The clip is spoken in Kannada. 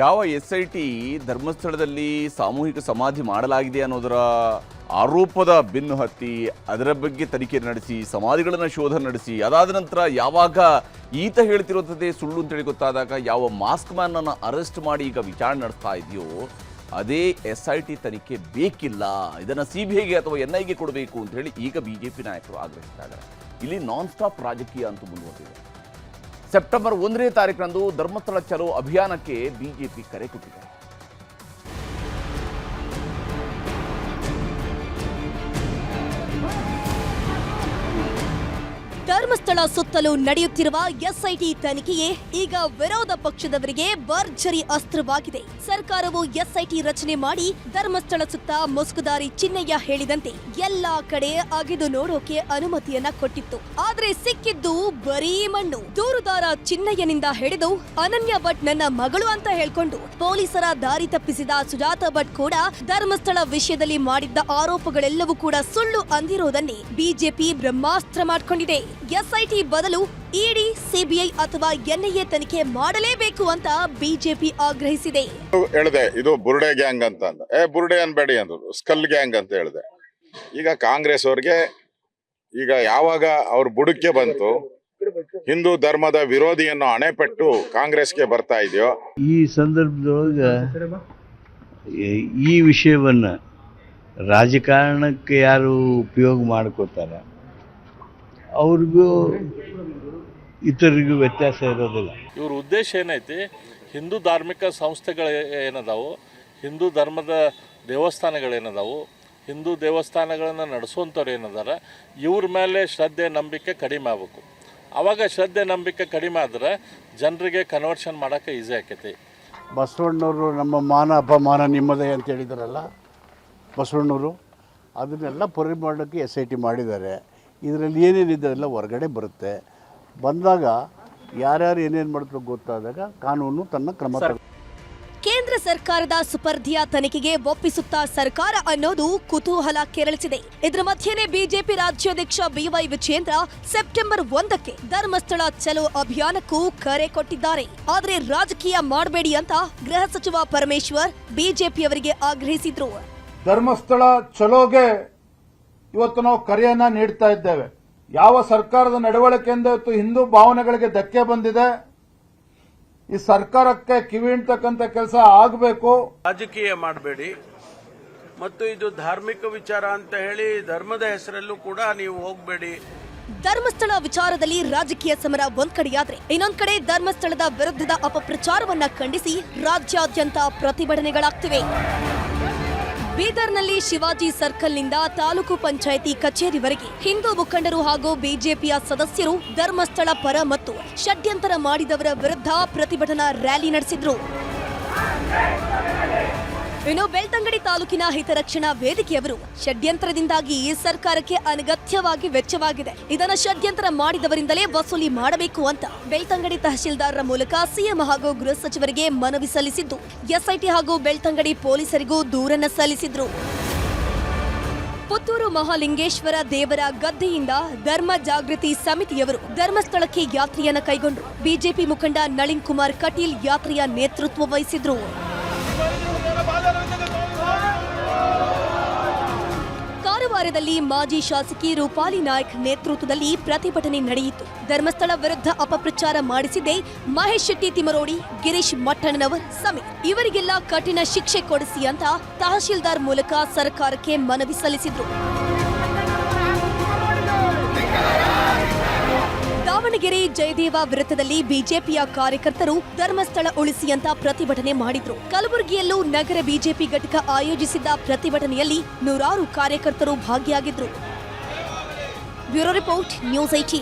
ಯಾವ ಎಸ್ ಐ ಟಿ ಧರ್ಮಸ್ಥಳದಲ್ಲಿ ಸಾಮೂಹಿಕ ಸಮಾಧಿ ಮಾಡಲಾಗಿದೆ ಅನ್ನೋದರ ಆರೋಪದ ಬೆನ್ನು ಹತ್ತಿ ಅದರ ಬಗ್ಗೆ ತನಿಖೆ ನಡೆಸಿ, ಸಮಾಧಿಗಳನ್ನು ಶೋಧ ನಡೆಸಿ, ಅದಾದ ನಂತರ ಯಾವಾಗ ಈತ ಹೇಳ್ತಿರೋದೇ ಸುಳ್ಳು ಅಂತೇಳಿ ಗೊತ್ತಾದಾಗ ಯಾವ ಮಾಸ್ಕ್ ಮ್ಯಾನನ್ನು ಅರೆಸ್ಟ್ ಮಾಡಿ ಈಗ ವಿಚಾರಣೆ ನಡೆಸ್ತಾ ಇದೆಯೋ, ಅದೇ ಎಸ್ ಐ ಟಿ ತನಿಖೆ ಬೇಕಿಲ್ಲ. ಇದನ್ನು ಸಿ ಬಿ ಐಗೆ ಅಥವಾ ಎನ್ ಐಗೆ ಕೊಡಬೇಕು ಅಂತ ಹೇಳಿ ಈಗ ಬಿ ಜೆ ಪಿ ನಾಯಕರು ಆಗ್ರಹಿಸ್ತಾ ಇದ್ದಾರೆ ಇಲ್ಲಿ ನಾನ್ ಸ್ಟಾಪ್ ರಾಜಕೀಯ ಅಂತೂ ಮುಂದುವರೆದಿದೆ. ಸೆಪ್ಟೆಂಬರ್ ಒಂದನೇ ತಾರೀಕರಂದು ಧರ್ಮಸ್ಥಳ ಚಲೋ ಅಭಿಯಾನಕ್ಕೆ ಬಿಜೆಪಿ ಕರೆ ಕೊಟ್ಟಿದೆ ಧರ್ಮಸ್ಥಳ ಸುತ್ತಲೂ ನಡೆಯುತ್ತಿರುವ ಎಸ್ಐಟಿ ತನಿಖೆಯೇ ಈಗ ವಿರೋಧ ಪಕ್ಷದವರಿಗೆ ಭರ್ಜರಿ ಅಸ್ತ್ರವಾಗಿದೆ. ಸರ್ಕಾರವು ಎಸ್ಐಟಿ ರಚನೆ ಮಾಡಿ ಧರ್ಮಸ್ಥಳ ಸುತ್ತ ಮುಸುಕುದಾರಿ ಚಿನ್ನಯ್ಯ ಹೇಳಿದಂತೆ ಎಲ್ಲಾ ಕಡೆ ಅಗೆದು ನೋಡೋಕೆ ಅನುಮತಿಯನ್ನ ಕೊಟ್ಟಿತ್ತು. ಆದ್ರೆ ಸಿಕ್ಕಿದ್ದು ಬರೀ ಮಣ್ಣು. ದೂರುದಾರ ಚಿನ್ನಯ್ಯನಿಂದ ಹಿಡಿದು ಅನನ್ಯ ಭಟ್ ನನ್ನ ಮಗಳು ಅಂತ ಹೇಳ್ಕೊಂಡು ಪೊಲೀಸರ ದಾರಿ ತಪ್ಪಿಸಿದ ಸುಜಾತ ಭಟ್ ಕೂಡ ಧರ್ಮಸ್ಥಳ ವಿಷಯದಲ್ಲಿ ಮಾಡಿದ್ದ ಆರೋಪಗಳೆಲ್ಲವೂ ಕೂಡ ಸುಳ್ಳು ಅಂದಿರೋದನ್ನೇ ಬಿಜೆಪಿ ಬ್ರಹ್ಮಾಸ್ತ್ರ ಮಾಡ್ಕೊಂಡಿದೆ. ಎಸ್ಐಟಿ ಬದಲು ಇಡಿ ಸಿಬಿಐ ಅಥವಾ ಎನ್ಐಎ ತನಿಖೆ ಮಾಡಲೇಬೇಕು ಅಂತ ಬಿಜೆಪಿ ಆಗ್ರಹಿಸಿದೆ. ಹೇಳಿದೆ ಇದು ಬುರ್ಡೆ ಗ್ಯಾಂಗ್ ಅಂತ ಅಂದ. ಏ ಬುರುಡೆ ಅನ್ಬೇಡಿ ಅಂದ್ರು. ಸ್ಕಲ್ ಗ್ಯಾಂಗ್ ಅಂತ ಹೇಳಿದೆ. ಈಗ ಕಾಂಗ್ರೆಸ್ ಅವ್ರಿಗೆ ಈಗ ಯಾವಾಗ ಅವ್ರ ಬುಡಕ್ಕೆ ಬಂತು ಹಿಂದೂ ಧರ್ಮದ ವಿರೋಧಿಯನ್ನು ಅಣೆಪಟ್ಟು ಕಾಂಗ್ರೆಸ್ಗೆ ಬರ್ತಾ ಇದೆಯೋ ಈ ಸಂದರ್ಭದೊಳಗೆ ಈ- ವಿಷಯವನ್ನ ವಿಷಯವನ್ನು ರಾಜಕಾರಣಕ್ಕೆ ಯಾರು ಉಪಯೋಗ ಮಾಡ್ಕೋತಾರೆ? ಅವ್ರಿಗೂ ಇತರಿಗೂ ವ್ಯತ್ಯಾಸ ಇರೋದಿಲ್ಲ. ಇವ್ರ ಉದ್ದೇಶ ಏನೈತಿ? ಹಿಂದೂ ಧಾರ್ಮಿಕ ಸಂಸ್ಥೆಗಳು ಏನದಾವು? ಹಿಂದೂ ಧರ್ಮದ ದೇವಸ್ಥಾನಗಳೇನದಾವು ಹಿಂದೂ ದೇವಸ್ಥಾನಗಳನ್ನು ನಡೆಸುವಂಥವ್ರು ಏನದಾರ? ಇವ್ರ ಮೇಲೆ ಶ್ರದ್ಧೆ ನಂಬಿಕೆ ಕಡಿಮೆ ಆಗ್ಬೇಕು. ಅವಾಗ ಶ್ರದ್ಧೆ ನಂಬಿಕೆ ಕಡಿಮೆ ಆದ್ರೆ ಜನರಿಗೆ ಕನ್ವರ್ಷನ್ ಮಾಡೋಕ್ಕೆ ಈಸಿ ಆಕೈತಿ. ಬಸವಣ್ಣವರು ನಮ್ಮ ಮಾನ ಅಪಮಾನ ನಿಮ್ಮದೇ ಅಂತ ಹೇಳಿದಾರಲ್ಲ ಬಸವಣ್ಣವರು ಅದನ್ನೆಲ್ಲ ಪರಿಮಾಣಕ್ಕೆ ಎಸ್ ಐ ಟಿ ಮಾಡಿದ್ದಾರೆ. ಇದರಲ್ಲಿ ಏನೇನಿದೆ ಎಲ್ಲ ಹೊರಗಡೆ ಬರುತ್ತೆ. ಬಂದಾಗ ಯಾರ್ಯಾರು ಏನೇನು ಮಾಡಿದ್ರು ಗೊತ್ತಾದಾಗ ಕಾನೂನು ತನ್ನ ಕ್ರಮ ಕೇಂದ್ರ ಸರ್ಕಾರದ ಸುಪರ್ಧಿಯ ತನಿಖೆಗೆ ಒಪ್ಪಿಸುತ್ತಾ ಸರ್ಕಾರ ಅನ್ನೋದು ಕುತೂಹಲ ಕೆರಳಿಸಿದೆ. ಇದರ ಮಧ್ಯೆನೇ ಬಿಜೆಪಿ ರಾಜ್ಯಾಧ್ಯಕ್ಷ ಬಿವೈ ವಿಜೇಂದ್ರ ಸೆಪ್ಟೆಂಬರ್ ಒಂದಕ್ಕೆ ಧರ್ಮಸ್ಥಳ ಚಲೋ ಅಭಿಯಾನಕ್ಕೂ ಕರೆ ಕೊಟ್ಟಿದ್ದಾರೆ. ಆದರೆ ರಾಜಕೀಯ ಮಾಡಬೇಡಿ ಅಂತ ಗೃಹ ಸಚಿವ ಪರಮೇಶ್ವರ್ ಬಿಜೆಪಿಯವರಿಗೆ ಆಗ್ರಹಿಸಿದ್ರು. ಧರ್ಮಸ್ಥಳ ಚಲೋಗೆ ಇವತ್ತು ನಾವು ಕರೆಯನ್ನ ನೀಡ್ತಾ ಇದ್ದೇವೆ. ಯಾವ ಸರ್ಕಾರದ ನಡವಳಿಕೆಯಿಂದ ಇವತ್ತು ಹಿಂದೂ ಭಾವನೆಗಳಿಗೆ ಧಕ್ಕೆ ಬಂದಿದೆ? ಈ ಸರ್ಕಾರಕ್ಕೆ ಕಿವಿ ಹಿಂಡ್ತಕ್ಕಂಥ ಕೆಲಸ ಆಗಬೇಕು. ರಾಜಕೀಯ ಮಾಡಬೇಡಿ. ಮತ್ತು ಇದು ಧಾರ್ಮಿಕ ವಿಚಾರ ಅಂತ ಹೇಳಿ ಧರ್ಮದ ಹೆಸರಲ್ಲೂ ಕೂಡ ನೀವು ಹೋಗಬೇಡಿ. ಧರ್ಮಸ್ಥಳ ವಿಚಾರದಲ್ಲಿ ರಾಜಕೀಯ ಸಮರ ಒಂದ್ ಕಡೆಯಾದ್ರೆ ಇನ್ನೊಂದ್ ಕಡೆ ಧರ್ಮಸ್ಥಳದ ವಿರುದ್ಧದ ಅಪಪ್ರಚಾರವನ್ನ ಖಂಡಿಸಿ ರಾಜ್ಯಾದ್ಯಂತ ಪ್ರತಿಭಟನೆಗಳಾಗ್ತಿವೆ. ಬೀದರ್ನಲ್ಲಿ ಶಿವಾಜಿ ಸರ್ಕಲ್ನಿಂದ ತಾಲೂಕು ಪಂಚಾಯಿತಿ ಕಚೇರಿವರೆಗೆ ಹಿಂದೂ ಮುಖಂಡರು ಹಾಗೂ ಬಿಜೆಪಿಯ ಸದಸ್ಯರು ಧರ್ಮಸ್ಥಳ ಪರ ಮತ್ತು ಷಡ್ಯಂತರ ಮಾಡಿದವರ ವಿರುದ್ಧ ಪ್ರತಿಭಟನಾ ರ್ಯಾಲಿ ನಡೆಸಿದ್ರು. ಇನ್ನು ಬೆಳ್ತಂಗಡಿ ತಾಲೂಕಿನ ಹಿತರಕ್ಷಣಾ ವೇದಿಕೆಯವರು ಷಡ್ಯಂತ್ರದಿಂದಾಗಿ ಈ ಸರ್ಕಾರಕ್ಕೆ ಅನಗತ್ಯವಾಗಿ ವೆಚ್ಚವಾಗಿದೆ. ಇದನ್ನು ಷಡ್ಯಂತ್ರ ಮಾಡಿದವರಿಂದಲೇ ವಸೂಲಿ ಮಾಡಬೇಕು ಅಂತ ಬೆಳ್ತಂಗಡಿ ತಹಶೀಲ್ದಾರರ ಮೂಲಕ ಸಿಎಂ ಹಾಗೂ ಗೃಹ ಸಚಿವರಿಗೆ ಮನವಿ ಸಲ್ಲಿಸಿದ್ದು, ಎಸ್ಐಟಿ ಹಾಗೂ ಬೆಳ್ತಂಗಡಿ ಪೊಲೀಸರಿಗೂ ದೂರನ್ನ ಸಲ್ಲಿಸಿದ್ರು. ಪುತ್ತೂರು ಮಹಾಲಿಂಗೇಶ್ವರ ದೇವರ ಗದ್ದೆಯಿಂದ ಧರ್ಮ ಜಾಗೃತಿ ಸಮಿತಿಯವರು ಧರ್ಮಸ್ಥಳಕ್ಕೆ ಯಾತ್ರೆಯನ್ನು ಕೈಗೊಂಡರು. ಬಿಜೆಪಿ ಮುಖಂಡ ನಳಿನ್ ಕುಮಾರ್ ಕಟೀಲ್ ಯಾತ್ರೆಯ ನೇತೃತ್ವ ವಹಿಸಿದ್ರು. ಕಾರವಾರದಲ್ಲಿ ಮಾಜಿ ಶಾಸಕಿ ರೂಪಾಲಿ ನಾಯ್ಕ್ ನೇತೃತ್ವದಲ್ಲಿ ಪ್ರತಿಭಟನೆ ನಡೆಯಿತು. ಧರ್ಮಸ್ಥಳ ವಿರುದ್ಧ ಅಪಪ್ರಚಾರ ಮಾಡಿಸಿದೆ ಮಹೇಶ್ ಶೆಟ್ಟಿ ತಿಮರೋಡಿ ಗಿರೀಶ್ ಮಟ್ಟಣ್ಣನವರ್ ಸಮಿ ಇವರಿಗೆಲ್ಲ ಕಠಿಣ ಶಿಕ್ಷೆ ಕೊಡಿಸಿ ಅಂತ ತಹಶೀಲ್ದಾರ್ ಮೂಲಕ ಸರ್ಕಾರಕ್ಕೆ ಮನವಿ ಸಲ್ಲಿಸಿದ್ರು. ದಾವಣಗೆರೆ ಜಯದೇವ ವೃತ್ತದಲ್ಲಿ ಬಿಜೆಪಿಯ ಕಾರ್ಯಕರ್ತರು ಧರ್ಮಸ್ಥಳ ಉಳಿಸಿ ಅಂತ ಪ್ರತಿಭಟನೆ ಮಾಡಿದ್ರು. ಕಲಬುರಗಿಯಲ್ಲೂ ನಗರ ಬಿಜೆಪಿ ಘಟಕ ಆಯೋಜಿಸಿದ್ದ ಪ್ರತಿಭಟನೆಯಲ್ಲಿ ನೂರಾರು ಕಾರ್ಯಕರ್ತರು ಭಾಗಿಯಾಗಿದ್ರು. Bureau report, news IT.